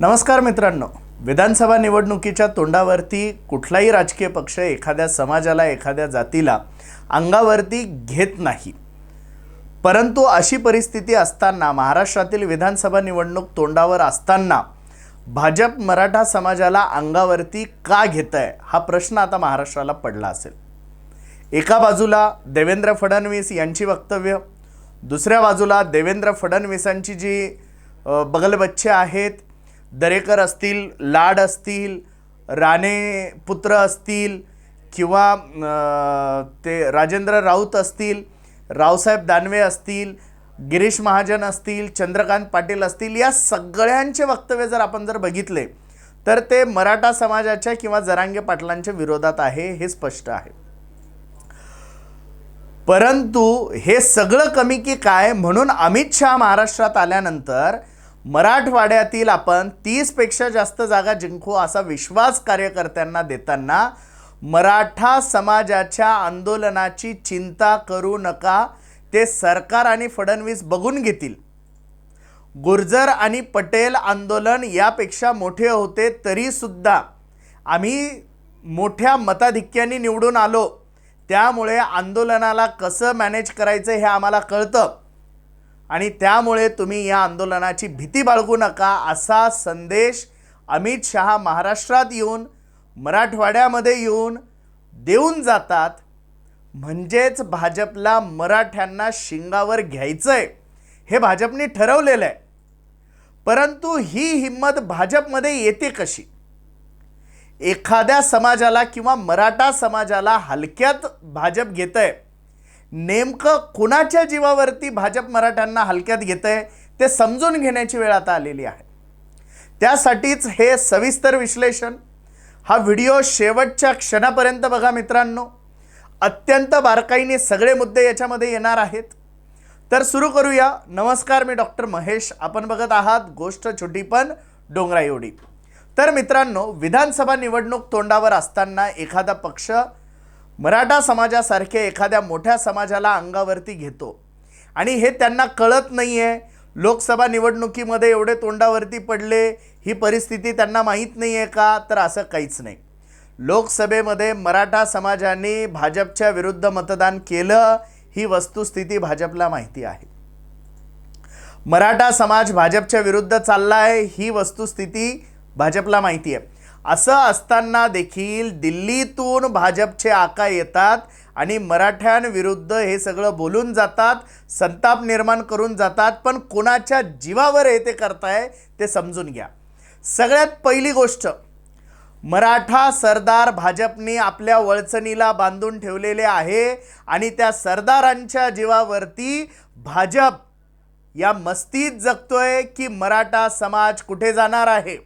नमस्कार मित्रांनो. विधानसभा निवडणुकीच्या तोंडावरती कुठलाही राजकीय पक्ष एखाद्या समाजाला एखाद्या जातीला अंगावरती घेत नाही. परंतु अशी परिस्थिती असताना महाराष्ट्रातील विधानसभा निवडणूक तोंडावर असताना भाजप मराठा समाजाला अंगावरती का घेत आहे हा प्रश्न आता महाराष्ट्राला पडला असेल. एका बाजूला देवेंद्र फडणवीस यांची वक्तव्य दुसऱ्या बाजूला देवेंद्र फडणवीसांची जी बगलबच्चे आहेत दरेकर असतील लाड असतील राणे पुत्र असतील किंवा ते राजेंद्र राऊत असतील रावसाहेब दानवे असतील गिरीश महाजन असतील चंद्रकांत पाटील असतील या सगळ्यांचे वक्तव्य जर आपण जर बघितले तर ते मराठा समाजाच्या किंवा जरांगे पाटलांच्या विरोधात आहे हे स्पष्ट आहे. परंतु हे सगळं कमी की काय म्हणून अमित शहा महाराष्ट्रात आल्यानंतर मराठवाड्यातील आपण तीसपेक्षा जास्त जागा जिंकू असा विश्वास कार्यकर्त्यांना देताना मराठा समाजाच्या आंदोलनाची चिंता करू नका ते सरकार आणि फडणवीस बघून घेतील. गुर्जर आणि पटेल आंदोलन यापेक्षा मोठे होते तरीसुद्धा. आम्ही मोठ्या मताधिक्याने निवडून आलो. त्यामुळे आंदोलनाला कसं मॅनेज करायचं हे आम्हाला कळतं. आणि त्यामुळे तुम्ही या आंदोलनाची भीती बाळगू नका असा संदेश अमित शहा महाराष्ट्रात येऊन मराठवाड्यामध्ये येऊन देऊन जातात. म्हणजेच भाजपला मराठ्यांना शिंगावर घ्यायचं आहे हे भाजपने ठरवलेलं आहे परंतु ही हिंमत भाजपमध्ये येते कशी? एखाद्या समाजाला किंवा मराठा समाजाला हलक्यात भाजप घेतं आहे नेमकं कुणाच्या जीवावरती भाजप मराठ्यांना हलक्यात घेतं आहे ते समजून घेण्याची वेळ आता आलेली आहे. त्यासाठीच हे सविस्तर विश्लेषण हा व्हिडिओ शेवटच्या क्षणापर्यंत बघा मित्रांनो. अत्यंत बारकाईने सगळे मुद्दे याच्यामध्ये येणार आहेत. तर सुरू करूया. नमस्कार मी डॉक्टर महेश. आपण बघत आहात गोष्ट छोटी पण डोंगरा एवढी तर मित्रांनो विधानसभा निवडणूक तोंडावर असताना एखादा पक्ष मराठा समाजासारख्या एखाद्या मोठ्या समाजाला अंगावरती घेतो. आणि हे त्यांना कळत नाही आहे लोकसभा निवडणुकीमध्ये एवढे तोंडावरती पडले ही परिस्थिती त्यांना माहीत नाही आहे का? तर असं काहीच नाही. लोकसभेमध्ये मराठा समाजाने भाजपच्या विरुद्ध मतदान केलं ही वस्तुस्थिती भाजपला माहिती आहे. मराठा समाज भाजपच्या विरुद्ध चालला आहे ही वस्तुस्थिती भाजपला माहिती आहे असं असताना देखील दिल्लीतून भाजपचे आका येतात आणि मराठ्यांविरुद्ध हे सगळं बोलून जातात संताप निर्माण करून जातात पण कोणाच्या जीवावर हे ते करताय ते समजून घ्या. सगळ्यात पहिली गोष्ट मराठा सरदार भाजपने आपल्या वळचणीला बांधून ठेवलेले आहे आणि त्या सरदारांच्या जीवावरती भाजप या मस्तीत जगतोय की मराठा समाज कुठे जाणार आहे?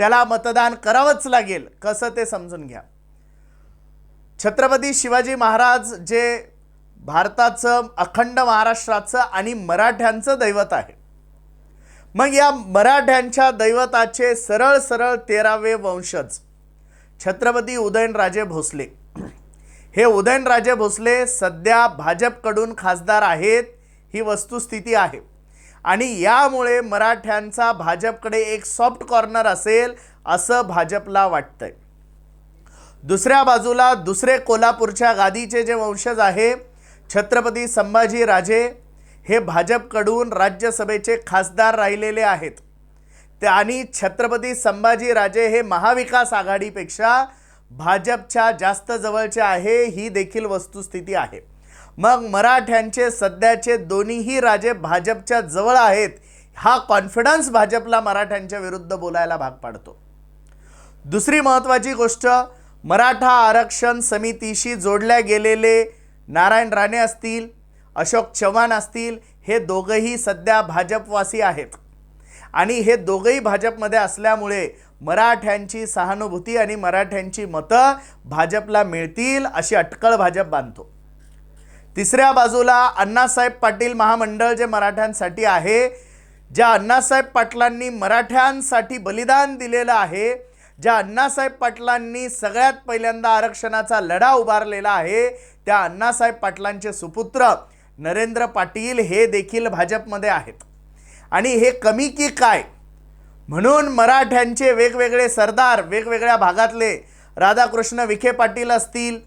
त्याला मतदान करावंच लागेल. कसं ते समजून घ्या. छत्रपती शिवाजी महाराज जे भारताचं अखंड महाराष्ट्राचं आणि मराठ्यांचं दैवत आहे. मग या मराठ्यांच्या दैवताचे सरळ सरळ तेरावे वंशज छत्रपती उदयनराजे भोसले. हे उदयनराजे भोसले सध्या भाजपकडून खासदार आहेत ही वस्तुस्थिती आहे. आणि यामुळे मराठ्यांचा भाजपकडे एक सॉफ्ट कॉर्नर असेल असं भाजपला वाटतंय. दुसऱ्या बाजूला दुसरे कोल्हापूरच्या गादीचे जे वंशज आहे छत्रपती संभाजी राजे हे भाजपकडून राज्यसभेचे खासदार राहिलेले आहेत. ते आणि छत्रपती संभाजी राजे हे महाविकास आघाडीपेक्षा भाजपच्या जास्त जवळचे आहे ही देखील वस्तुस्थिती आहे. मग मराठ्यांचे सध्याचे दोन्हीही राजे भाजपच्या जवळ आहेत. हा कॉन्फिडन्स भाजपला मराठ्यांच्या विरुद्ध बोलायला भाग पाडतो. दुसरी महत्त्वाची गोष्ट मराठा आरक्षण समितीशी जोडल्या गेलेले नारायण राणे असतील अशोक चव्हाण असतील हे दोघंही सध्या भाजपवासी आहेत. आणि हे दोघंही भाजपमध्ये असल्यामुळे मराठ्यांची सहानुभूती आणि मराठ्यांची मतं भाजपला मिळतील अशी अटकळ भाजप बांधतो. तिसऱ्या बाजूला अण्णासाहेब पाटील महामंडळ जे मराठ्यांसाठी आहे ज्या अण्णासाहेब पाटलांनी मराठ्यांसाठी बलिदान दिलेलं आहे ज्या अण्णासाहेब पाटलांनी सगळ्यात पहिल्यांदा आरक्षणाचा लढा उभारलेला आहे त्या अण्णासाहेब पाटलांचे सुपुत्र नरेंद्र पाटील हे देखील भाजपमध्ये आहेत. आणि हे कमी की काय? म्हणून मराठ्यांचे वेगवेगळे सरदार वेगवेगळ्या भागातले राधाकृष्ण विखे पाटील असतील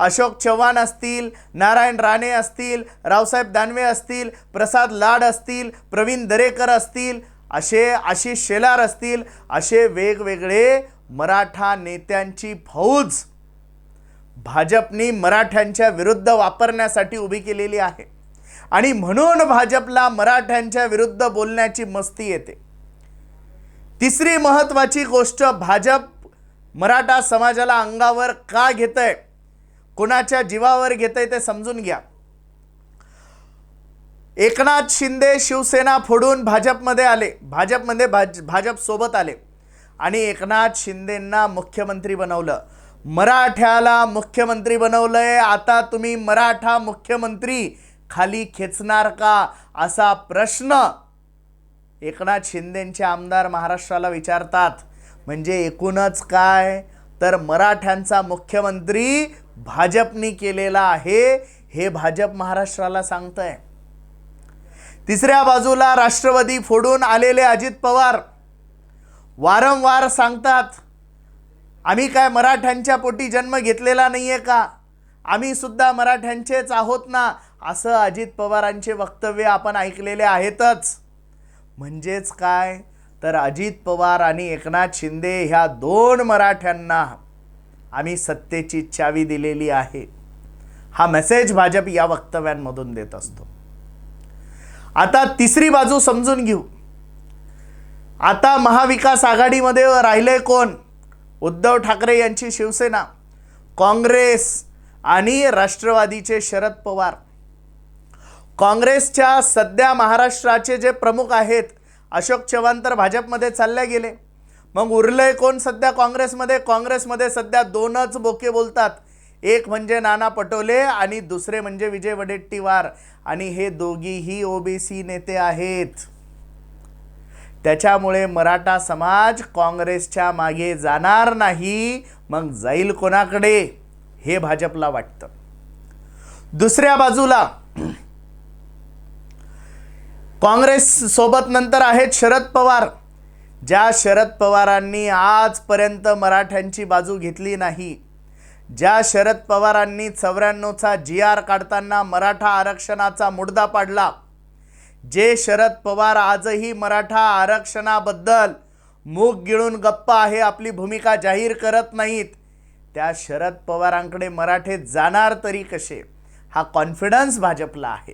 अशोक चव्हाण असतील नारायण राणे असतील रावसाहेब दानवे असतील प्रसाद लाड असतील प्रवीण दरेकर असतील असे आशिष शेलार असतील असे वेगवेगळे मराठा नेत्यांची फौज भाजपनी मराठ्यांच्या विरुद्ध वापरण्यासाठी उभी केलेली आहे. आणि म्हणून भाजपला मराठ्यांच्या विरुद्ध बोलण्याची मस्ती येते. तिसरी महत्त्वाची गोष्ट भाजप मराठा समाजाला अंगावर का घेत आहे कोणाच्या जीवावर घेतंय ते समजून घ्या. एकनाथ शिंदे शिवसेना फोडून भाजपमध्ये आले. भाजपमध्ये भाज भाजप सोबत आले. आणि एकनाथ शिंदेंना मुख्यमंत्री बनवलं. मराठ्याला मुख्यमंत्री बनवलंय. आता तुम्ही मराठा मुख्यमंत्री खाली खेचणार का? असा प्रश्न एकनाथ शिंदेंचे आमदार महाराष्ट्राला विचारतात. म्हणजे एकूणच काय? तर मराठ्यांचा मुख्यमंत्री भाजपनी केलेला आहे हे भाजप महाराष्ट्राला सांगतंय. तिसऱ्या बाजूला राष्ट्रवादी फोडून आलेले अजित पवार. वारंवार सांगतात आम्ही काय मराठ्यांच्या पोटी जन्म घेतलेला नाही आहे का? आम्ही सुद्धा मराठ्यांचेच आहोत ना? असं अजित पवारांचे वक्तव्य आपण ऐकलेले आहेतच. म्हणजेच काय? तर अजित पवार आणि एकनाथ शिंदे ह्या दोन मराठ्यांना आम्ही सत्तेची चावी दिलेली आहे. हा मेसेज भाजप या वक्तव्यांमधून देत असतो. आता तिसरी बाजू समजून घेऊ. आता महाविकास आघाडीमध्ये राहिले कोण? उद्धव ठाकरे यांची शिवसेना काँग्रेस आणि राष्ट्रवादीचे शरद पवार. काँग्रेसच्या सध्या महाराष्ट्राचे जे प्रमुख आहेत अशोक चव्हाण तर भाजपमध्ये चालले गेले. मग उरलंय कोण सध्या काँग्रेसमध्ये? काँग्रेसमध्ये सध्या दोनच बोके बोलतात. एक म्हणजे नाना पटोले आणि दुसरे म्हणजे विजय वडेट्टीवार. आणि हे दोघीही ओबीसी नेते आहेत. त्याच्यामुळे मराठा समाज काँग्रेसच्या मागे जाणार नाही मग जाईल कोणाकडे? हे भाजपला वाटतं. दुसऱ्या बाजूला काँग्रेस सोबत नंतर आहेत शरद पवार. ज्या शरद पवारांनी आजपर्यंत मराठ्यांची बाजू घेतली नाही ज्या शरद पवारांनी चौऱ्याण्णवचा जी आर काढताना मराठा आरक्षणाचा मुडदा पाडला जे शरद पवार आजही मराठा आरक्षणाबद्दल मूग गिळून गप्प आहे आपली भूमिका जाहीर करत नाहीत त्या शरद पवारांकडे मराठे जाणार तरी कसे? हा कॉन्फिडन्स भाजपला आहे.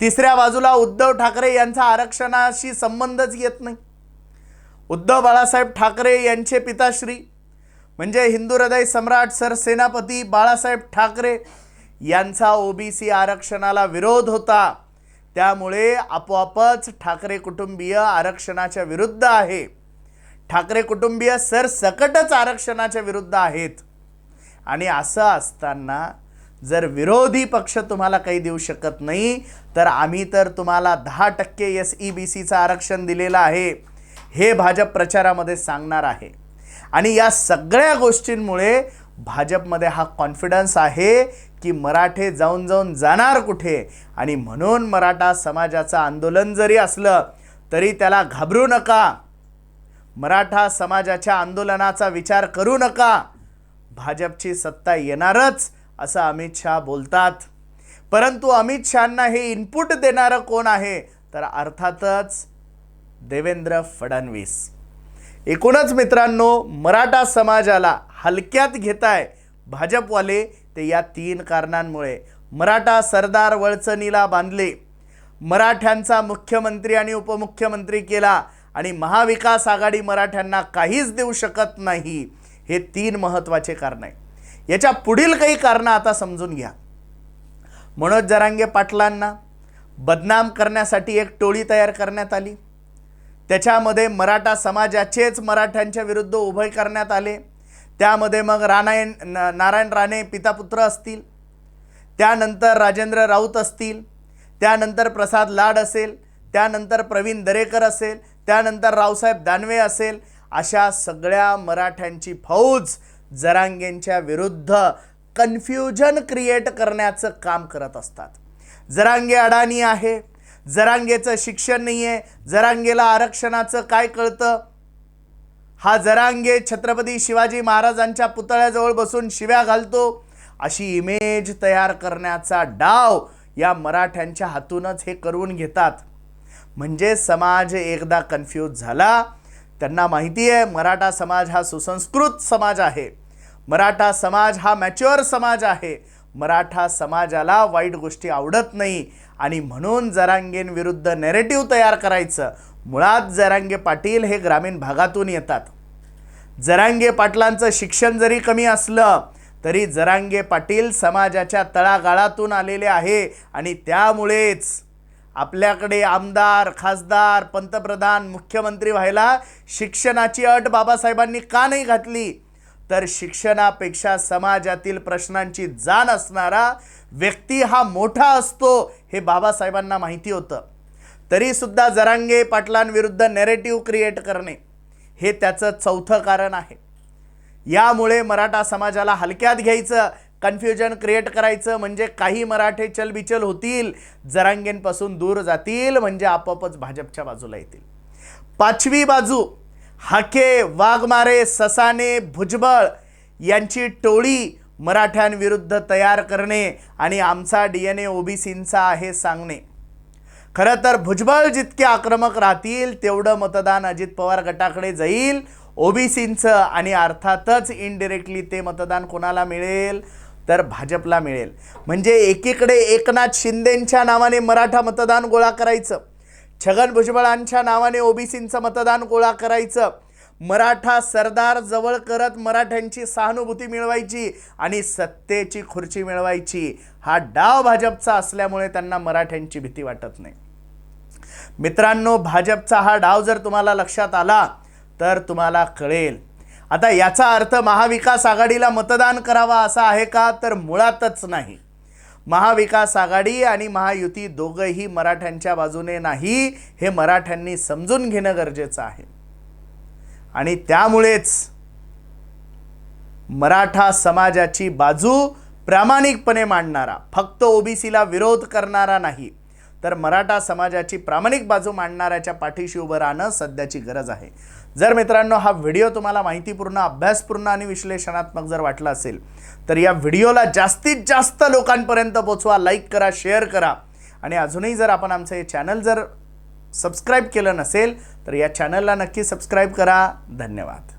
तिसऱ्या बाजूला उद्धव ठाकरे यांचा आरक्षणाशी संबंधच येत नाही. उद्धव बाळासाहेब ठाकरे यांचे पिताश्री म्हणजे हिंदू हृदय सम्राट सरसेनापती बाळासाहेब ठाकरे यांचा ओबीसी आरक्षणाला विरोध होता. त्यामुळे आपोआपच ठाकरे कुटुंबीय आरक्षणाच्या विरुद्ध आहे. ठाकरे कुटुंबीय सरसकटच आरक्षणाच्या विरुद्ध आहेत. आणि असं असताना जर विरोधी पक्ष तुम्हाला काही देऊ शकत नाही तर आम्ही तर तुम्हाला दहा टक्के एस ई बी सीचं आरक्षण दिलेलं आहे. हे भाजप प्रचारामध्ये सांगणार आहे. आणि या सगळ्या गोष्टींमुळे भाजपमध्ये हा कॉन्फिडन्स आहे की मराठे जाऊन जाऊन जाणार कुठे? आणि म्हणून मराठा समाजाचं आंदोलन जरी असलं तरी त्याला घाबरू नका. मराठा समाजाच्या आंदोलनाचा विचार करू नका. भाजपची सत्ता येणारच असं अमित शहा बोलतात. परंतु अमित शहांना हे इनपुट देणारं कोण आहे? तर अर्थातच देवेंद्र फडणवीस. एकूणच मित्रांनो मराठा समाजाला हलक्यात घेताय भाजपवाले ते या तीन कारणांमुळे. मराठा सरदार वळचणीला बांधले. मराठ्यांचा मुख्यमंत्री आणि उपमुख्यमंत्री केला आणि महाविकास आघाडी मराठ्यांना काहीच देऊ शकत नाही हे तीन महत्त्वाचे कारण आहे. याच्या पुढील काही कारणं आता समजून घ्या. मनोज जरांगे पाटलांना बदनाम करण्यासाठी एक टोळी तयार करण्यात आली. त्याच्यामध्ये मराठा समाजाचेच मराठ्यांच्या विरुद्ध उभे करण्यात आले. त्यामध्ये मग राणायण न- नारायण राणे पितापुत्र असतील. त्यानंतर राजेंद्र राऊत असतील. त्यानंतर प्रसाद लाड असेल. त्यानंतर प्रवीण दरेकर असेल. त्यानंतर रावसाहेब दानवे असेल. अशा सगळ्या मराठ्यांची फौज जरांगेंच्या विरुद्ध कन्फ्युजन क्रिएट करण्याचं काम करत असतात. जरांगे अडाणी आहे. जरांगेचं शिक्षण नाही आहे जरांगेला आरक्षणाचं काय कळतं? हा जरांगे छत्रपती शिवाजी महाराजांच्या पुतळ्याजवळ बसून शिव्या घालतो. अशी इमेज तयार करण्याचा डाव या मराठ्यांच्या हातूनच हे करून घेतात. म्हणजे समाज एकदा कन्फ्यूज झाला त्यांना माहिती आहे मराठा समाज हा सुसंस्कृत समाज आहे. मराठा समाज हा मॅच्युअर समाज आहे. मराठा समाजाला वाईट गोष्टी आवडत नाही. आणि म्हणून जरांगेंविरुद्ध नेरेटिव्ह तयार करायचं. मुळात जरांगे पाटील हे ग्रामीण भागातून येतात. जरांगे पाटलांचं शिक्षण जरी कमी असलं तरी जरांगे पाटील समाजाच्या तळागाळातून आलेले आहे. आणि त्यामुळेच आपल्याकडे आमदार खासदार पंतप्रधान मुख्यमंत्री व्हायला शिक्षणाची अट बाबासाहेबांनी का नाही घातली? तर शिक्षणापेक्षा समाजातील प्रश्नांची जाण असणारा व्यक्ती हा मोठा असतो हे बाबासाहेबांना माहिती होतं. तरीसुद्धा जरांगे पाटलांविरुद्ध नेरेटिव्ह क्रिएट करणे हे त्याचं चौथं कारण आहे. यामुळे मराठा समाजाला हलक्यात घ्यायचं कन्फ्युजन क्रिएट करायचं म्हणजे काही मराठे चलबिचल होतील जरांगेंपासून दूर जातील म्हणजे आपोआपच भाजपच्या बाजूला येतील. पाचवी बाजू हाके वाघमारे ससाने भुजबळ यांची टोळी मराठ्यांविरुद्ध तयार करणे आणि आमचा डी एन ए ओबीसींचा आहे सांगणे. खरं तर भुजबळ जितके आक्रमक राहतील तेवढं मतदान अजित पवार गटाकडे जाईल ओबीसींचं आणि अर्थातच इनडिरेक्टली ते मतदान कोणाला मिळेल? तर भाजपला मिळेल. म्हणजे एकीकडे एकनाथ शिंदेंच्या नावाने मराठा मतदान गोळा करायचं छगन भुजबळांच्या नावाने ओबीसींचं मतदान गोळा करायचं. मराठा सरदार जवळ करत मराठ्यांची सहानुभूती मिळवायची आणि सत्तेची खुर्ची मिळवायची. हा डाव भाजपचा असल्यामुळे त्यांना मराठ्यांची भीती वाटत नाही. मित्रांनो भाजपचा हा डाव जर तुम्हाला लक्षात आला तर तुम्हाला कळेल. आता याचा अर्थ महाविकास आघाडीला मतदान करावा असा आहे का? तर मुळातच नाही. महाविकास आघाडी आणि महायुती दोघंही मराठ्यांच्या बाजूने नाही हे मराठ्यांनी समजून घेणं गरजेचं आहे. आणि त्यामुळेच मराठा समाजाची बाजू प्रामाणिकपणे मांडणारा फक्त ओबीसीला विरोध करणारा नाही तर मराठा समाजाची प्रामाणिक बाजू मांडणाऱ्याच्या पाठीशी उभं राहणं सध्याची गरज आहे. जर मित्रांनो हा व्हिडिओ तुम्हाला माहितीपूर्ण अभ्यासपूर्ण आणि विश्लेषणात्मक जर वाटला असेल तर या व्हिडिओला जास्तीत जास्त लोकांपर्यंत पोचवा लाईक करा शेअर करा. आणि अजूनही जर आपण आमचं हे चॅनल जर सबस्क्राईब केलं नसेल तर या चॅनलला नक्की सबस्क्राईब करा. धन्यवाद.